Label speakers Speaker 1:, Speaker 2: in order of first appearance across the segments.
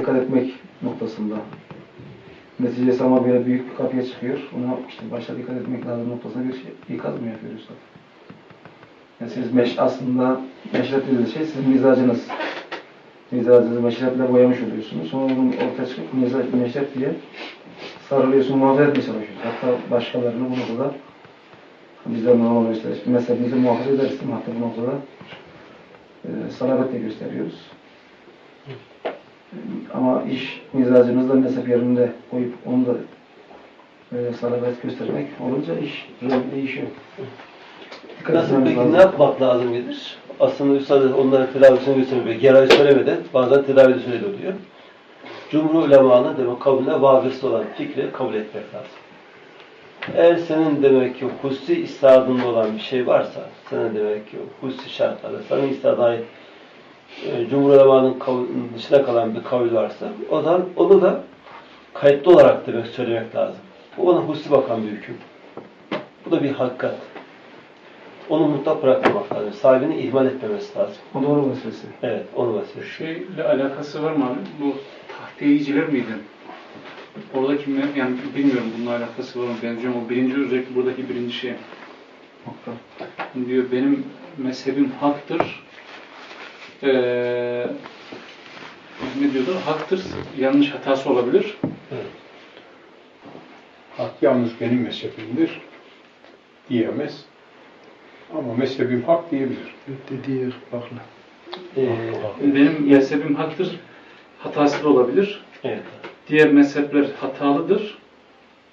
Speaker 1: dikkat etmek noktasında. Neticesi ama böyle büyük bir kapıya çıkıyor. Ona işte başta dikkat etmek lazım noktasında bir şey, ikaz mı yapıyor Üstad? Yani siz meş, aslında meşrep şey sizin mizacınız. Mizacınızı meşreple boyamış oluyorsunuz. Sonra bunu ortaya çıkıp mizac, meşrep diye sarılıyorsun, muhafaza etmeye çalışıyorsun. Hatta başkalarını bu noktada bizler normal işte mezhebimizi muhafaza ederiz. Hatta bu noktada e, salavetle gösteriyoruz. Ama iş mizacınızla mezhep yerinde koyup onu da e, salavet göstermek olunca iş değişiyor. Dikkat
Speaker 2: Nasıl peki
Speaker 1: lazım.
Speaker 2: ne yapmak lazım gelir? Aslında Üstad onların tedavisini göstermiyor. Genel söylemeden bazen tedavide söyledi oluyor. Cumhur ulemanın demek kabulüne vabısı olan fikri kabul etmek lazım. Eğer senin demek ki hususi istadında olan bir şey varsa, senin demek ki hususi şartlarda, senin istadına ait e, Cumhur ulemanın kav- dışına kalan bir kavil varsa, o zaman onu da kayıtlı olarak demek söylemek lazım. Bu ona hususi bakan bir hüküm. Bu da bir hakikat. Onu mutlak bırakmamak lazım. Sahibini ihmal etmemesi lazım.
Speaker 1: O doğru meselesi.
Speaker 2: Evet, onu meselesi.
Speaker 3: Şeyle alakası var mı abi? Bu tahtiyeciler miydi? Oradaki yani bilmiyorum bununla alakası var mı? Benziyor mu? Birinci özellikle buradaki birinci şey.
Speaker 1: Nokta.
Speaker 3: Diyor benim mezhebim haktır. Ee, ne diyordu? Haktır. Yanlış hatası olabilir.
Speaker 2: Evet.
Speaker 4: Hak yalnız benim mezhebimdir diyemez. Ama mezhebim hak diyebilir.
Speaker 5: Dediği bakla.
Speaker 2: Ee,
Speaker 3: Benim mezhebim haktır. Hatası da olabilir.
Speaker 2: evet.
Speaker 3: Diğer mezhepler hatalıdır.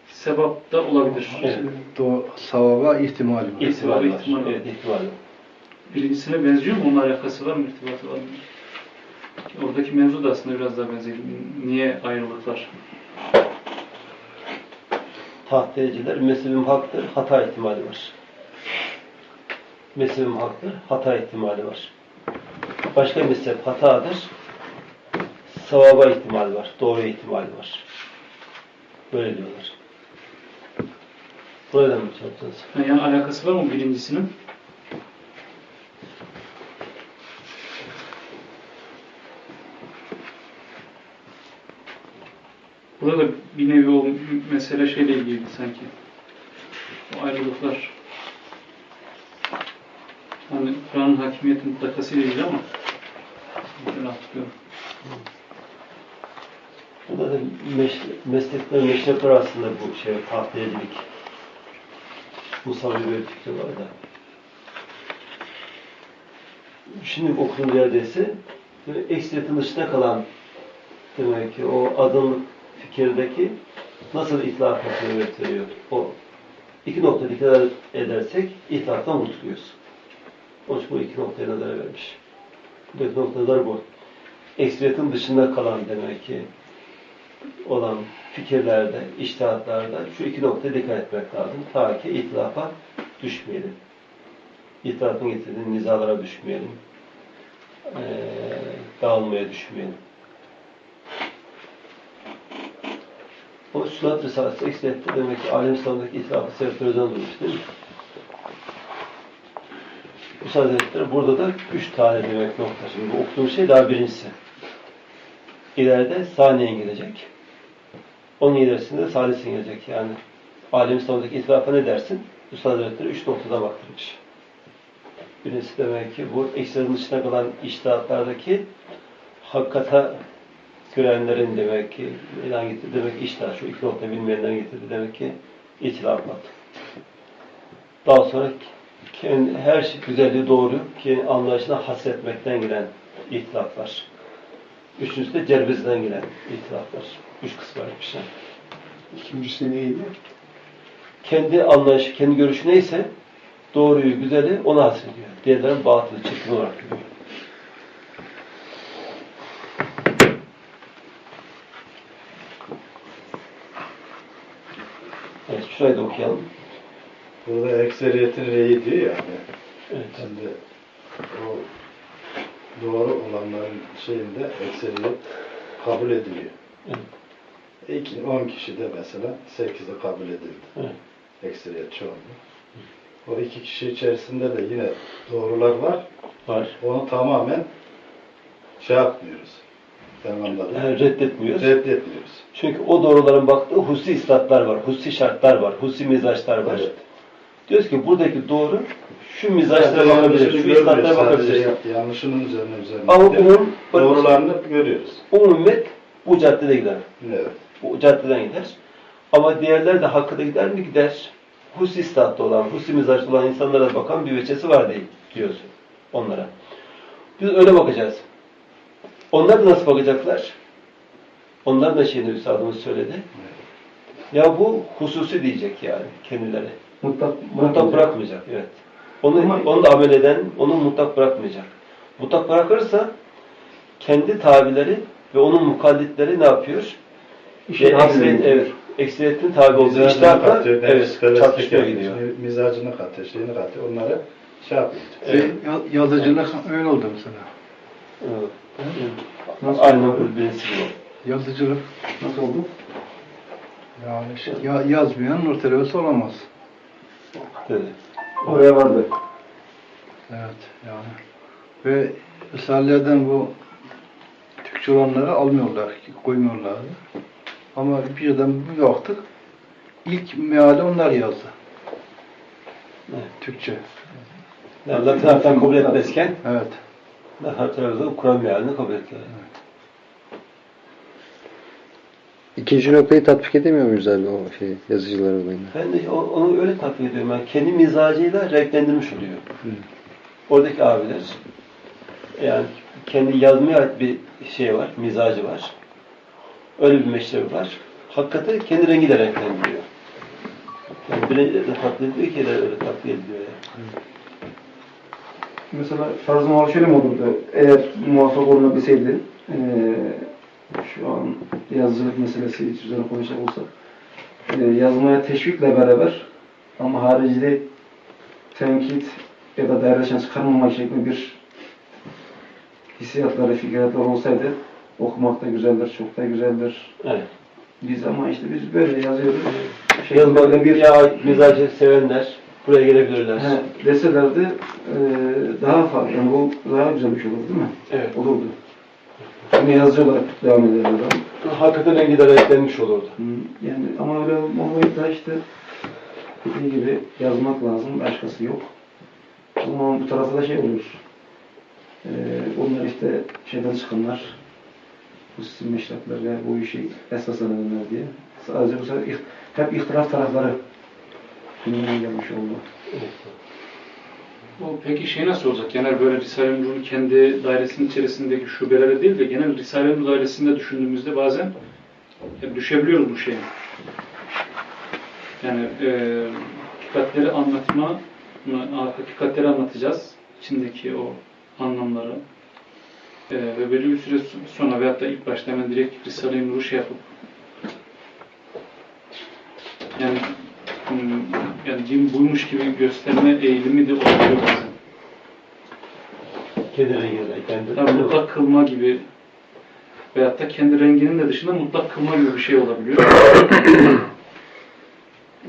Speaker 3: Sebap da olabilir.
Speaker 2: Evet.
Speaker 5: Do savaba ihtimali var.
Speaker 2: İhtimal var.
Speaker 3: ihtimal var.
Speaker 2: Evet, ihtimal var.
Speaker 3: Birincisine benziyor mu? Onunla alakası var mı? irtibatı var mı? Oradaki mevzu da aslında biraz daha benziyor. Niye ayrılıklar?
Speaker 2: Tahtiyeciler, mezhebim haktır, hata ihtimali var. Mezhebim haktır, hata ihtimali var. Başka mezhep hatadır, savaba ihtimali var, doğru ihtimali var. Böyle diyorlar. Buradan mı?
Speaker 3: Ha, Yani alakası var mı birincisinin? Burada bir nevi o mesele şeyle ilgili sanki. O ayrılıklar. Hani Kur'an'ın hakimiyeti mutlakası ile ilgili ama böyle hatırlıyorum.
Speaker 2: Burada da meş- meslekler, meşrepler aslında bu şey, tahtiyecilik. Musavi böyle fikri var da. Şimdi okuduğum yerdeyse böyle ekstriyetin dışında kalan demek ki o adın fikirdeki nasıl itlaf gösteriyor. O iki nokta dikkat edersek itlaftan kurtuluyoruz. Onun için bu iki noktaya nazar vermiş. Bu iki noktalar bu. Ekstriyetin dışında kalan demek ki olan fikirlerde, iştihatlarda şu iki noktaya dikkat etmek lazım. Ta ki itilafa düşmeyelim. İtilafın getirdiği nizalara düşmeyelim. Ee, dağılmaya düşmeyelim. O Sülat Risalesi ekseriyette demek ki alem İslam'daki itilafı sebepleri üzerine durmuş değil mi? Bu Hazretleri burada da üç tane demek nokta. Şimdi bu okuduğum şey daha birincisi. İleride saniye gelecek. Onun ilerisinde de salisin gelecek. Yani alem İslam'daki itlafa ne dersin? Üstad Hazretleri üç noktada baktırmış. Birincisi demek ki bu ekserin dışına kalan iştihatlardaki hakikata görenlerin demek ki ilan getirdi demek ki iştihat. Şu iki nokta bilmeyenlerin getirdi demek ki itilafat. Daha sonra kendi, her şey güzelliği doğru ki anlayışına hasretmekten gelen itilaflar. Üçüncüsü de cerbizden gelen itilaflar. Üç bir şey.
Speaker 4: İkincisi neydi?
Speaker 2: Kendi anlayışı, kendi görüşü neyse doğruyu, güzeli ona hasrediyor. Diğerlerin batılı, çirkin olarak görüyor. Evet, şurayı da okuyalım.
Speaker 5: Burada ekseriyetin reyi diyor yani.
Speaker 2: Evet.
Speaker 5: Şimdi o doğru olanların şeyinde ekseriyet kabul ediliyor.
Speaker 2: Evet.
Speaker 5: İki, 10 kişi de mesela 8'i kabul edildi.
Speaker 2: Evet.
Speaker 5: Ekseriyet çoğunluğu. O iki kişi içerisinde de yine doğrular var.
Speaker 2: Var.
Speaker 5: Onu tamamen şey yapmıyoruz.
Speaker 2: Yani reddetmiyoruz.
Speaker 5: reddetmiyoruz.
Speaker 2: Çünkü o doğruların baktığı husi istatlar var, husi şartlar var, husi mizaçlar var.
Speaker 5: Evet.
Speaker 2: Diyoruz ki buradaki doğru şu mizaçlara bakabilir, şu istatlara bakabilir.
Speaker 5: Yanlışının üzerine üzerine.
Speaker 2: Ama umum,
Speaker 5: doğrularını görüyoruz.
Speaker 2: umumiyet bu caddede gider.
Speaker 5: Evet.
Speaker 2: Bu caddeden gider. Ama diğerler de hakkında gider mi? Gider. Husi istatta olan, husi mizaçlı olan insanlara bakan bir veçesi var değil diyorsun onlara. Biz öyle bakacağız. Onlar da nasıl bakacaklar? Onlar da şeyini Üstadımız söyledi. Ya bu hususi diyecek yani kendileri.
Speaker 1: Mutlak,
Speaker 2: Mutlak bırakmayacak, evet. Onu,
Speaker 1: Ama-
Speaker 2: onu da amel eden, onu mutlak bırakmayacak. Mutlak bırakırsa kendi tabileri ve onun mukallitleri ne yapıyor?
Speaker 1: İşi
Speaker 2: Ve
Speaker 1: daha
Speaker 2: ekseriyet,
Speaker 1: büyük.
Speaker 2: evet, ekseriyetin tabi olduğu
Speaker 5: katıyor,
Speaker 2: evet,
Speaker 5: yapıyor,
Speaker 2: gidiyor.
Speaker 5: Mizacını katıyor, şeyini katıyor. Onları şey yapıyor.
Speaker 2: Evet.
Speaker 6: Ya- Yazıcılık öyle oldu mesela.
Speaker 2: Evet.
Speaker 1: Nasıl oldu?
Speaker 2: bu birisi bu.
Speaker 6: Yazıcılık
Speaker 1: Nasıl oldu?
Speaker 6: yani işte ya, yazmayan ortalaması olamaz.
Speaker 2: Dedi.
Speaker 1: Oraya vardı.
Speaker 6: Evet yani. Ve Risalelerden bu Türkçe olanları almıyorlar, koymuyorlardı. Ama birden bir baktık, ilk meali onlar yazdı.
Speaker 2: Evet.
Speaker 6: Türkçe.
Speaker 2: Latin harften kabul etmezken
Speaker 6: Evet.
Speaker 2: Her tarafta Kur'an mealini kabul ettiler.
Speaker 7: İkinci noktayı tatbik edemiyor muyuz abi o şey yazıcılar olayını?
Speaker 2: Ben de onu öyle takdir ediyorum. Yani kendi mizacıyla renklendirmiş oluyor. Oradaki abiler yani kendi yazmaya ait bir şey var, mizacı var. Öyle bir meşrebi var. Hakikati kendi rengiyle renklendiriyor. Yani biri de takdir ediyor ki de öyle takdir ediyor yani.
Speaker 1: Mesela tarzım olarak şöyle mi olurdu? Eğer muvaffak olunabilseydi, eee şu an yazıcılık meselesi üzerine konuşacak olsak, eee, yazmaya teşvikle beraber ama haricide tenkit ya da değerleşen çıkarmamak şeklinde bir hissiyatları, fikirler olsaydı okumak da güzeldir, çok da güzeldir.
Speaker 2: Evet.
Speaker 1: Biz ama işte biz böyle yazıyoruz.
Speaker 2: Yazmakta
Speaker 1: Şeklinde
Speaker 2: bir ya mizacı sevenler buraya gelebilirler.
Speaker 1: He, deselerdi eee daha farklı, yani bu daha güzel bir şey olurdu değil mi?
Speaker 2: Evet.
Speaker 1: Olurdu. Yine yazıcı olarak devam ederler.
Speaker 2: Hakikaten rengi de renklenmiş olurdu.
Speaker 1: Hı, Yani ama öyle olmayıp da işte dediği gibi yazmak lazım, başkası yok. O zaman bu tarafta da şey olur. Eee onlar işte şeyden çıkanlar, bu sizin meşrepler ve bu işi esas edenler diye. Sadece bu sefer hep ihtilaf tarafları gündeme gelmiş oldu.
Speaker 3: O peki şey nasıl olacak? Genel böyle Risale-i Nur'un kendi dairesinin içerisindeki şubelere değil de genel Risale-i Nur dairesinde düşündüğümüzde bazen e, düşebiliyoruz bu şeye. Yani e, hakikatleri anlatma, hakikatleri anlatacağız. içindeki o anlamları. E, ve belli bir süre sonra veyahut da ilk başta hemen direkt Risale-i Nur'u şey yapıp yani yani din buymuş gibi gösterme eğilimi de oluyor bazen.
Speaker 2: Kendi renklendirmek.
Speaker 3: Yani mutlak kılma gibi veyahut da kendi renginin de dışında mutlak kılma gibi bir şey olabiliyor.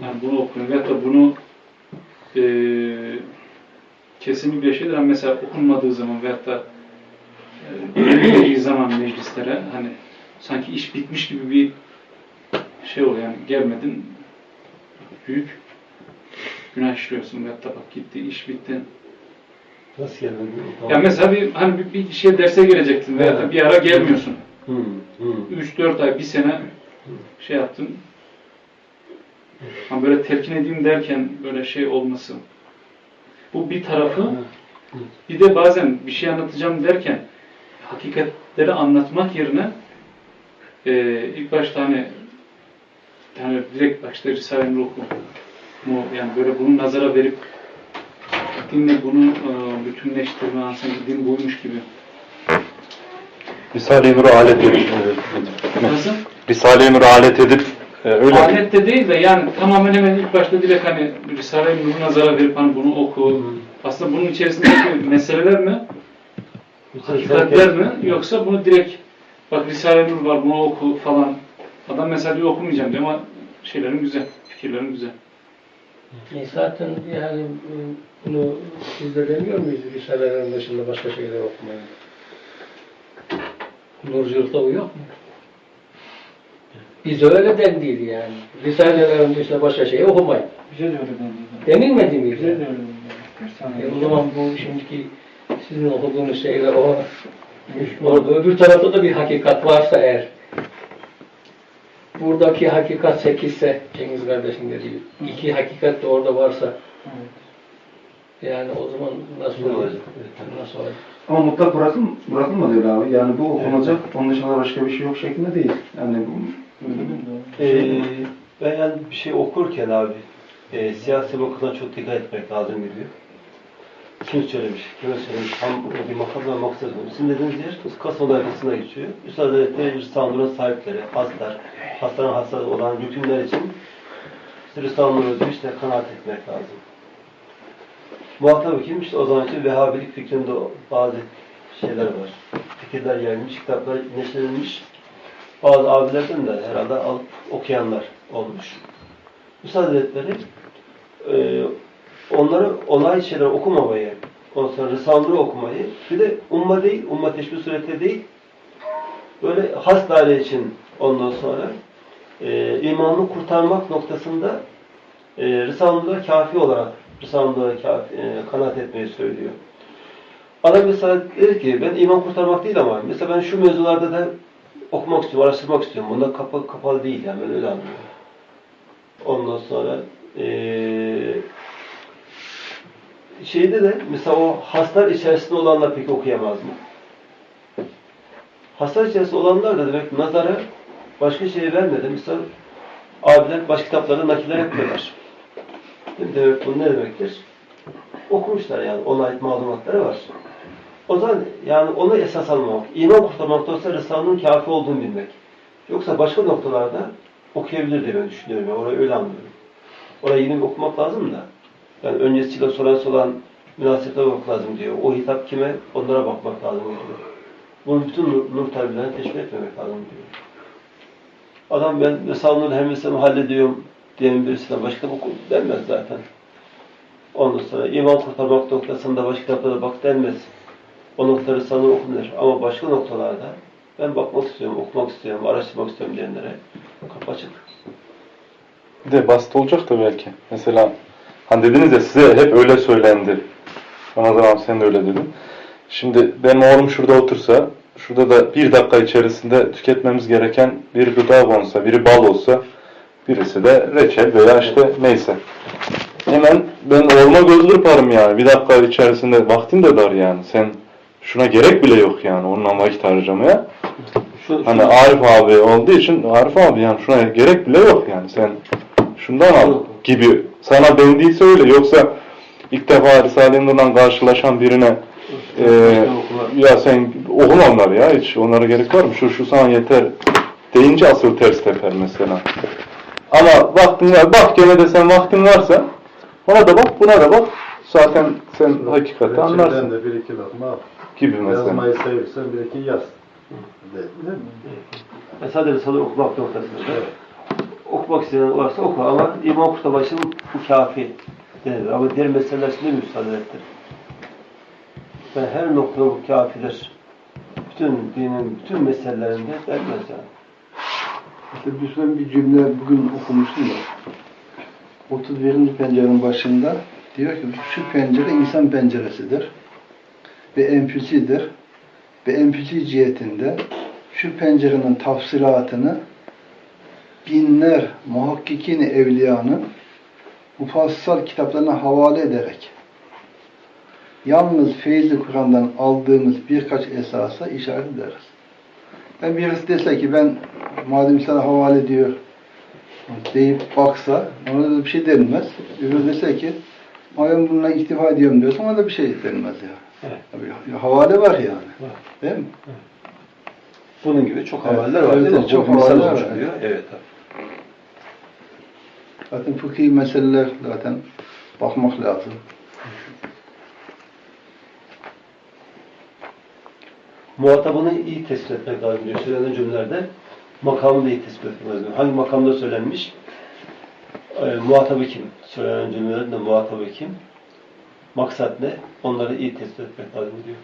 Speaker 3: yani bunu okuyun veyahut da bunu eee kesin bir şeydir. Ama mesela okunmadığı zaman veyahut da e, zaman meclislere hani sanki iş bitmiş gibi bir şey oluyor yani gelmedin büyük günah işliyorsun da bak gitti iş bitti.
Speaker 2: Nasıl geldin?
Speaker 3: Ya mesela bir hani bir, bir şey derse gelecektin veya da bir ara gelmiyorsun.
Speaker 2: Hı, hı.
Speaker 3: 3-4 ay, bir sene şey yaptın. Ama böyle telkin edeyim derken böyle şey olması. Bu bir tarafı. Bir de bazen bir şey anlatacağım derken hakikatleri anlatmak yerine e, ilk başta hani yani direkt başta Risale-i mu yani böyle bunu nazara verip dinle bunu e, bütünleştirme aslında din buymuş gibi.
Speaker 8: Risale-i Nur'u alet edip,
Speaker 3: Nasıl?
Speaker 8: Risale-i Nur'u alet edip e, öyle
Speaker 3: Alet de değil de yani tamamen hemen ilk başta direkt hani Risale-i Nur'u nazara verip hani bunu oku. Aslında bunun içerisindeki meseleler mi? Hakikatler mi? Yoksa bunu direkt bak Risale-i Nur var bunu oku falan. Adam mesela diyor okumayacağım diyor ama şeylerin güzel, fikirlerin güzel.
Speaker 9: E Zaten yani e, bunu demiyor muyuz Risalelerin dışında başka şeyler okumayın? Nurculukta bu yok mu? Biz öyle dendiydi yani. Risale'lerin dışında başka şey okumayın.
Speaker 3: Bize de öyle denildi.
Speaker 9: Denilmedi mi?
Speaker 3: Bize de öyle denildi.
Speaker 9: E o zaman bu şimdiki sizin okuduğunuz şeyle o orada öbür tarafta da bir hakikat varsa eğer buradaki hakikat sekizse Cengiz kardeşin dediği iki hakikat de orada varsa
Speaker 3: Evet.
Speaker 9: yani o zaman nasıl olacak? Nasıl olacak?
Speaker 1: Ama mutlak bırakın, bırakılmadı öyle abi. Yani bu okunacak, onun dışında başka bir şey yok şeklinde değil. Yani bu.
Speaker 2: Ee, ben yani bir şey okurken abi e, siyasi bakımdan çok dikkat etmek lazım geliyor. Kim söylemiş, kime söylemiş, tam bir makam ve maksat. Sizin dediğiniz yer Kasım arkasına geçiyor. Üstad Hazretleri Rıstanur'un sahipleri, haslar, hastanın hasta olan yükümler için diyor işte kanaat etmek lazım. Muhatabı kim? İşte o zaman için Vehhabilik fikrinde bazı şeyler var. Fikirler gelmiş, kitaplar neşredilmiş. Bazı abilerden de herhalde alıp okuyanlar olmuş. Üstad Hazretleri e, onları olay şeyler okumamayı, ondan sonra Risale'leri okumayı, bir de umma değil, umma teşbih sureti değil, böyle has daire için ondan sonra e, imanını kurtarmak noktasında e, Risale'leri kafi olarak Risale'leri kafi, e, kanaat etmeyi söylüyor. Adam mesela der ki ben iman kurtarmak değil ama mesela ben şu mevzularda da okumak istiyorum, araştırmak istiyorum. Bunda kapalı, kapalı değil yani ben öyle anlıyorum. Ondan sonra eee şeyde de mesela o haslar içerisinde olanlar peki okuyamaz mı? Haslar içerisinde olanlar da demek nazara başka şey vermeden mesela abiler başka kitaplarda nakiller yapıyorlar. Demek bu ne demektir? Okumuşlar yani ona ait malumatları var. O zaman yani onu esas almamak, iman kurtarmakta olsa Risale'nin kafi olduğunu bilmek. Yoksa başka noktalarda okuyabilir diye ben düşünüyorum. Yani orayı öyle anlıyorum. Orayı yine okumak lazım da. Yani öncesiyle sonrası olan münasebete bakmak lazım diyor. O hitap kime? Onlara bakmak lazım diyor. Bunun bütün nur, nur talebelerini teşvik etmemek lazım diyor. Adam ben Risale'nin her meselemi hallediyorum diyen birisine başka oku denmez zaten. Ondan sonra iman kurtarmak noktasında başka kitaplara bak denmez. O noktaları sana okunur. Ama başka noktalarda ben bakmak istiyorum, okumak istiyorum, araştırmak istiyorum diyenlere kapı açık.
Speaker 8: Bir de basit olacak da belki. Mesela hani dediniz ya size hep öyle söylendi. Ramazan abi sen de öyle dedin. Şimdi benim oğlum şurada otursa, şurada da bir dakika içerisinde tüketmemiz gereken bir gıda olsa, biri bal olsa, birisi de reçel veya işte neyse. Hemen ben oğluma göz kırparım yani. Bir dakika içerisinde vaktim de dar yani. Sen şuna gerek bile yok yani onunla vakit harcamaya.
Speaker 2: Şu,
Speaker 8: Hani Arif abi olduğu için Arif abi yani şuna gerek bile yok yani sen şundan al gibi sana bendiyse öyle yoksa ilk defa Risale-i Nur'la karşılaşan birine e, ya sen okuma onları ya hiç onlara gerek var mı? Şu şu sana yeter deyince asıl ters teper mesela. Ama vaktin var, bak gene de sen vaktin varsa ona da bak buna da bak zaten sen hakikati
Speaker 5: Reçelden
Speaker 8: anlarsın
Speaker 5: de bir iki lokma al.
Speaker 8: gibi mesela.
Speaker 5: Yazmayı seviyorsan bir iki yaz. Değil, değil mi?
Speaker 2: Sadece Risale okumak noktasında. Okumak isteyen varsa oku ama için bu kafi denilir. Ama diğer meseleler için de müsaade ettir. Ben her noktada bu kafidir. Bütün dinin bütün meselelerinde denmez yani.
Speaker 6: İşte bir bir cümle bugün okumuştum da. 31. pencerenin başında diyor ki şu pencere insan penceresidir ve enfüsidir ve enfüsi cihetinde şu pencerenin tafsilatını binler muhakkikin evliyanın mufassal kitaplarına havale ederek yalnız feyzi Kur'an'dan aldığımız birkaç esasa işaret ederiz. Ben birisi dese ki ben madem sana havale ediyor deyip baksa ona da bir şey denmez. Öbürü dese ki ama ben bununla iktifa ediyorum diyorsa ona da bir şey denmez ya.
Speaker 2: Evet.
Speaker 6: Ya havale var yani.
Speaker 2: Var.
Speaker 6: Değil mi?
Speaker 2: Bunun gibi çok
Speaker 6: Evet,
Speaker 2: havaller var
Speaker 6: evet,
Speaker 2: değil mi?
Speaker 6: evet, çok havaller var.
Speaker 2: diyor. Evet. tabii.
Speaker 6: Zaten fıkhi meseleler zaten bakmak lazım.
Speaker 2: Muhatabını iyi tespit etmek lazım diyor. Söylenen cümlelerde makamını da iyi tespit etmek lazım. Hangi makamda söylenmiş? E, muhatabı kim? Söylenen cümlelerin de muhatabı kim? Maksat ne? Onları iyi tespit etmek lazım diyor.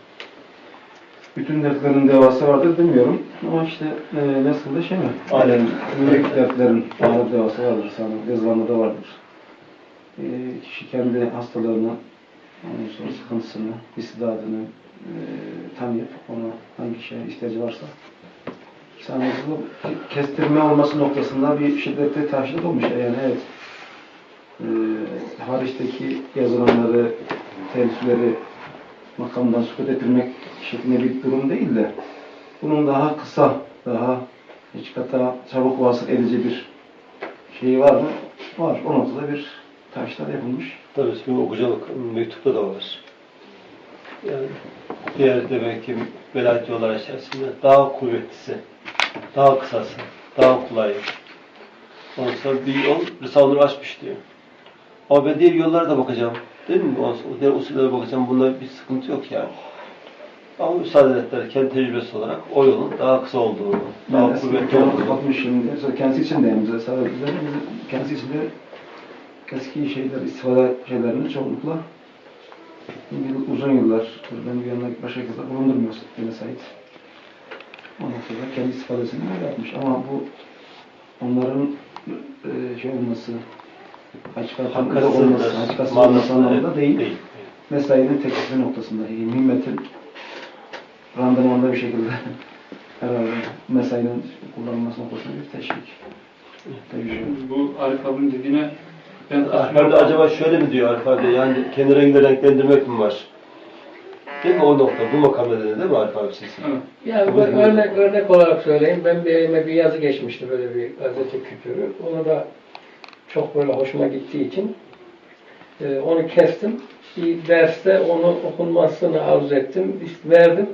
Speaker 1: Bütün dertlerin devası vardır demiyorum. Ama işte e, nasıl da şey mi? Alem, büyük dertlerin ağır devası vardır sanırım. Yazılanında da vardır. E, kişi kendi hastalığını, ondan sonra sıkıntısını, istidadını e, tanıyıp ona hangi şeye ihtiyacı varsa sanırım kestirme olması noktasında bir şiddetli taşlık olmuş. Yani evet e, hariçteki yazılanları, temsilleri makamdan sukut ettirmek şeklinde bir durum değil de bunun daha kısa, daha hakikata çabuk vasıl edici bir şeyi var mı? Var. O noktada bir taşlar yapılmış.
Speaker 2: Tabii şimdi okucalık mektupta da var. Yani diğer de belki velayet yollar içerisinde daha kuvvetlisi, daha kısası, daha kolayı. Ondan sonra bir yol Risale-i açmış diyor. Ama ben diğer yollara da bakacağım. Değil mi? Ondan sonra diğer usullere bakacağım. Bunda bir sıkıntı yok yani. Ama müsaade ettiler kendi tecrübesi olarak o yolun daha kısa olduğunu, daha
Speaker 1: Yani
Speaker 2: kuvvetli olduğunu.
Speaker 1: bakmış şimdi. Mesela kendisi için de bize değil, kendisi için de eski şeyler, istifade şeylerini çoğunlukla yıl- uzun yıllar ben bir yanına başka kızla bulundurmuyor Beni Said. O noktada kendi istifadesini yapmış. Ama bu onların e, şey olması, hakikatin uzak olması, hakikatsız olması anlamında değil.
Speaker 2: değil.
Speaker 1: Mesainin teklifi noktasında, himmetin randımanlı bir şekilde herhalde mesainin kullanılması noktasında bir teşvik.
Speaker 3: Bu Arif abinin dediğine ben
Speaker 2: Arif abi acaba şöyle mi diyor Arif abi? Yani kendi rengini renklendirmek mi var? Değil mi o nokta? Bu makamda dedi değil mi Arif abi siz?
Speaker 9: Yani ben örnek, örnek olarak söyleyeyim. Ben bir elime bir yazı geçmişti böyle bir gazete küpürü. Onu da çok böyle hoşuma gittiği için e, onu kestim. Bir derste onu okunmasını arzu ettim. Verdim.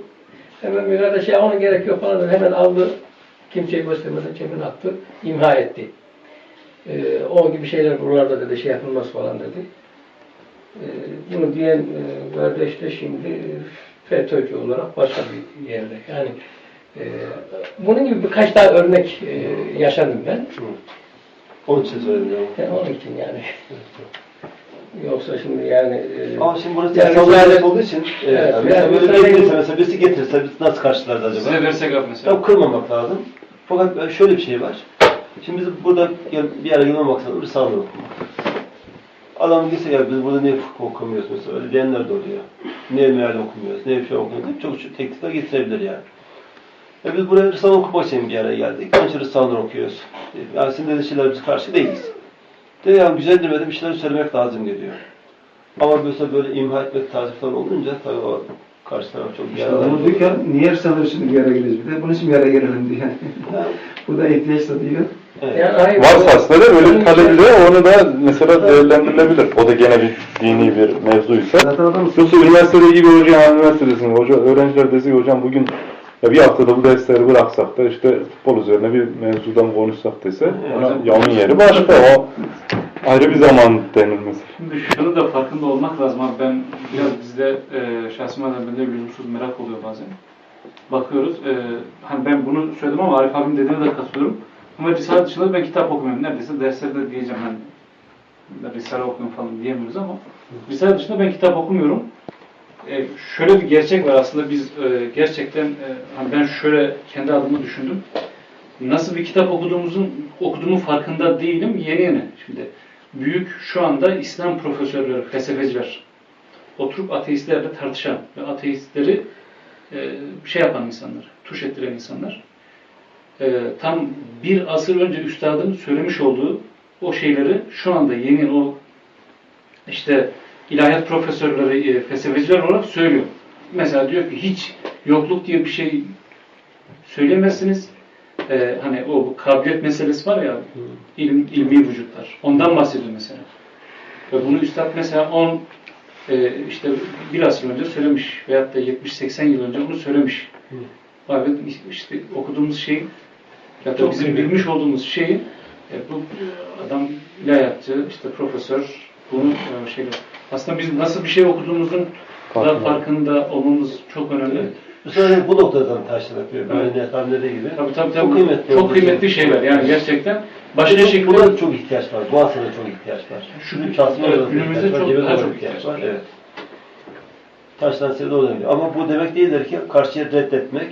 Speaker 9: Hemen bir kardeş ya ona gerek yok falan. Hemen aldı. Kimseye göstermeden cebine attı. imha etti. E, o gibi şeyler buralarda dedi şey yapılmaz falan dedi. E, bunu diyen e, kardeş de şimdi e, FETÖ'cü olarak başka bir yerde. Yani e, bunun gibi birkaç daha örnek e, yaşadım ben.
Speaker 2: Onun için söyledim ya.
Speaker 9: Yani onun için yani. Yoksa şimdi yani e,
Speaker 2: Ama şimdi burası
Speaker 9: Yani Risale-
Speaker 2: olduğu için e,
Speaker 9: Evet,
Speaker 2: mesela
Speaker 9: yani
Speaker 2: böyle
Speaker 9: Risale-
Speaker 2: getirirse mesela birisi getirirse biz nasıl karşılarız acaba?
Speaker 3: Size versek abi mesela.
Speaker 2: Tabii kırmamak lazım. Fakat şöyle bir şey var. Şimdi biz burada gel- bir yere gelme maksadı Nur okumak. Adam dese ya biz burada niye fıkıh okumuyoruz mesela öyle diyenler de oluyor. Niye meal okumuyoruz, niye bir şey okumuyoruz çok teklifler getirebilir yani. E biz buraya Risale okumak için bir yere geldik. Onun için okuyoruz. Yani sizin dediğiniz şeyler biz karşı değiliz. De yani güzeldirmede bir şeyler söylemek lazım geliyor. Ama böyle böyle imha etmek tarzı falan olunca tabii o karşı taraf çok
Speaker 1: İşte diyor ki ya, niye sanır şimdi bir yere gireceğiz bir de bunun için bir yere girelim diye. Bu da ihtiyaç da diyor.
Speaker 2: Evet.
Speaker 9: yani
Speaker 8: Varsa aslında öyle bir
Speaker 9: Onun
Speaker 8: talebiyle onu da mesela değerlendirilebilir. O da gene bir dini bir mevzuysa. Yoksa üniversitede gibi hoca, yani üniversitedesin hoca, öğrenciler dese ki hocam bugün ya bir haftada bu dersleri bıraksak da işte futbol üzerine bir mevzudan konuşsak dese ona ya onun yeri başka o ayrı bir zaman denilmesi.
Speaker 3: Şimdi şunu da farkında olmak lazım abi. Ben biraz bizde e, şahsıma da bende merak oluyor bazen. Bakıyoruz. E, hani ben bunu söyledim ama Arif abim dediğine de katılıyorum. Ama Risale dışında ben kitap okumuyorum. Neredeyse derslerde diyeceğim hani ben Risale okuyorum falan diyemiyoruz ama Risale dışında ben kitap okumuyorum. E, şöyle bir gerçek var aslında biz e, gerçekten e, hani ben şöyle kendi adımı düşündüm. Nasıl bir kitap okuduğumuzun okuduğumun farkında değilim yeni yeni. Şimdi büyük şu anda İslam profesörleri, felsefeciler oturup ateistlerle tartışan ve ateistleri e, şey yapan insanlar, tuş ettiren insanlar. Tam bir asır önce üstadın söylemiş olduğu o şeyleri şu anda yeni o işte ilahiyat profesörleri, e, felsefeciler olarak söylüyor. Mesela diyor ki hiç yokluk diye bir şey söyleyemezsiniz. E, hani o bu kabiliyet meselesi var ya, ilim, ilmi vücutlar. Ondan bahsediyor mesela. Ve bunu üstad mesela 10 e, işte bir asır önce söylemiş veyahut da 70-80 yıl önce bunu söylemiş. Abi işte okuduğumuz şey ya da bizim bilmiş olduğumuz şeyi e, bu adam ilahiyatçı, işte profesör bunu e, şeyler. Aslında biz nasıl bir şey okuduğumuzun da
Speaker 8: Farkında.
Speaker 3: farkında olmamız çok önemli.
Speaker 2: Evet. Bu noktadan taşlamak yapıyor. Böyle Nihat dediği gibi.
Speaker 3: Tabii tabii tabii.
Speaker 2: Çok kıymetli.
Speaker 3: Çok kıymetli şeyler yani gerçekten. Başka
Speaker 2: Başka
Speaker 3: şekilde
Speaker 2: Buna çok ihtiyaç var. Bu asırda çok ihtiyaç var.
Speaker 3: Şu-
Speaker 2: Şasmaya
Speaker 3: evet,
Speaker 2: çok
Speaker 3: günümüzde
Speaker 2: ihtiyaç var.
Speaker 3: çok
Speaker 2: cebe
Speaker 3: daha
Speaker 2: çok ihtiyaç var. Evet. taştan olabilir. Ama bu demek değildir ki karşıya reddetmek,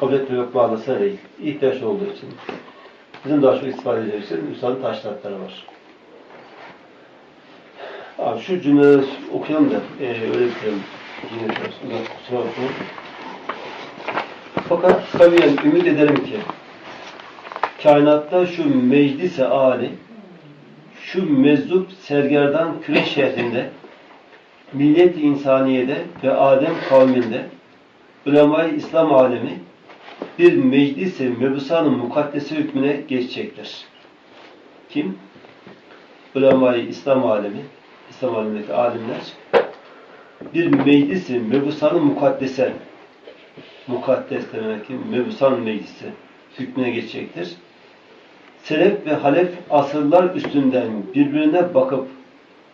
Speaker 2: kabul etmemek manasına değil. İhtiyaç olduğu için. Bizim daha çok istifade edeceğimiz için Müslümanın taşlatları var. Abi şu cümleleri okuyalım da e, öyle bitirelim. Yine uzak kusura bakmayın. Fakat tabiyen ümit ederim ki kainatta şu meclise âli şu mezzup sergerdan küre şehrinde millet insaniyede ve Adem kavminde ulema-i İslam alemi bir meclisi mebusanın mukaddesi hükmüne geçecektir. Kim? Ulema-i İslam alemi, İslam alemindeki alimler bir meclisi mebusanın mukaddese mukaddes demek ki mebusan meclisi hükmüne geçecektir. Selef ve halef asırlar üstünden birbirine bakıp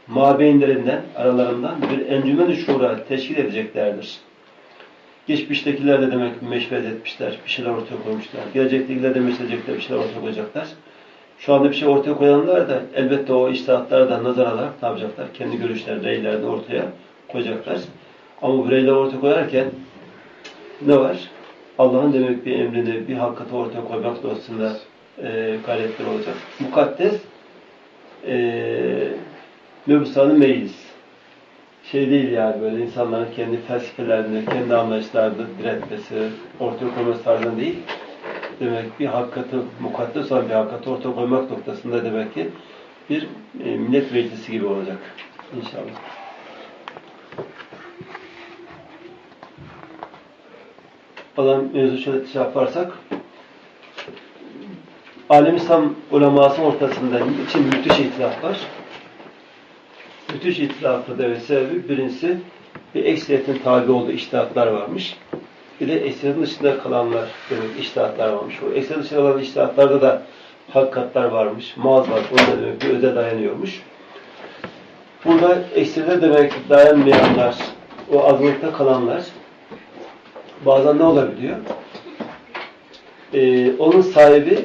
Speaker 2: mabeyinlerinden, aralarından bir encümen-i şura teşkil edeceklerdir. Geçmiştekiler de demek meşveret etmişler, bir şeyler ortaya koymuşlar. Gelecektekiler de meşvedecekler, bir şeyler ortaya koyacaklar. Şu anda bir şey ortaya koyanlar da elbette o iştahatları da nazar alarak ne yapacaklar? Kendi görüşler, reylerini ortaya koyacaklar. Ama bu reyleri ortaya koyarken ne var? Allah'ın demek bir emrini, bir hakikati ortaya koymak doğrultusunda e, gayretler olacak. Mukaddes e, mebusanı meclis. Şey değil yani böyle insanların kendi felsefelerini, kendi anlayışlarını diretmesi, ortaya koyması tarzında değil. Demek bir hakikati, mukaddes olan bir hakikati ortaya koymak noktasında demek ki bir e, millet meclisi gibi olacak. İnşallah. Falan mevzu şöyle şey yaparsak Alem İslam ulemasının ortasında için müthiş ihtilaf var. Müthiş ihtilafı da ve sebebi birincisi bir ekseriyetin tabi olduğu iştihatlar varmış. Bir de ekseriyetin dışında kalanlar demek iştihatlar varmış. O ekseriyetin dışında kalan iştihatlarda da hakikatler varmış. Maaz var. Onda demek bir öze dayanıyormuş. Burada ekseride demek dayanmayanlar, o azınlıkta kalanlar bazen ne olabiliyor? Ee, onun sahibi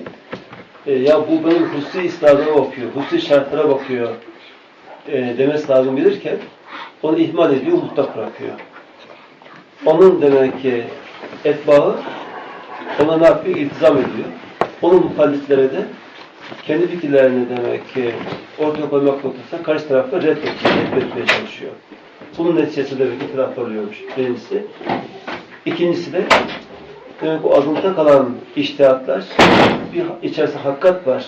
Speaker 2: e, ya bu benim hususi İslam'a bakıyor, hususi şartlara bakıyor e, demesi lazım bilirken onu ihmal ediyor, mutlak bırakıyor. Onun demek ki etbağı ona ne yapıyor? İltizam ediyor. Onun muhallislere de kendi fikirlerini demek ki ortaya koymak noktasında karşı tarafta reddetmeye, çalışıyor. Bunun neticesi demek ki itiraflar oluyormuş. Birincisi. İkincisi de demek bu azınlıkta kalan iştihatlar bir içerisinde hakikat var.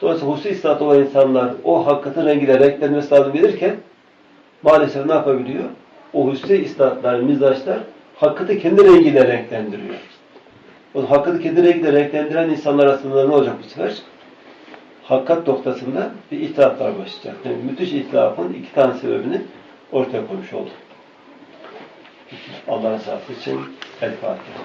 Speaker 2: Dolayısıyla hususi istihat olan insanlar o hakikatin rengiyle renklenmesi lazım gelirken maalesef ne yapabiliyor? O hususi istihatlar, mizaçlar hakikati kendi rengiyle renklendiriyor. O hakikati kendi rengiyle renklendiren insanlar arasında ne olacak bu sefer? Hakikat noktasında bir ihtilaflar başlayacak. Yani müthiş ihtilafın iki tane sebebini ortaya koymuş oldu. Allah rızası için El Fatiha.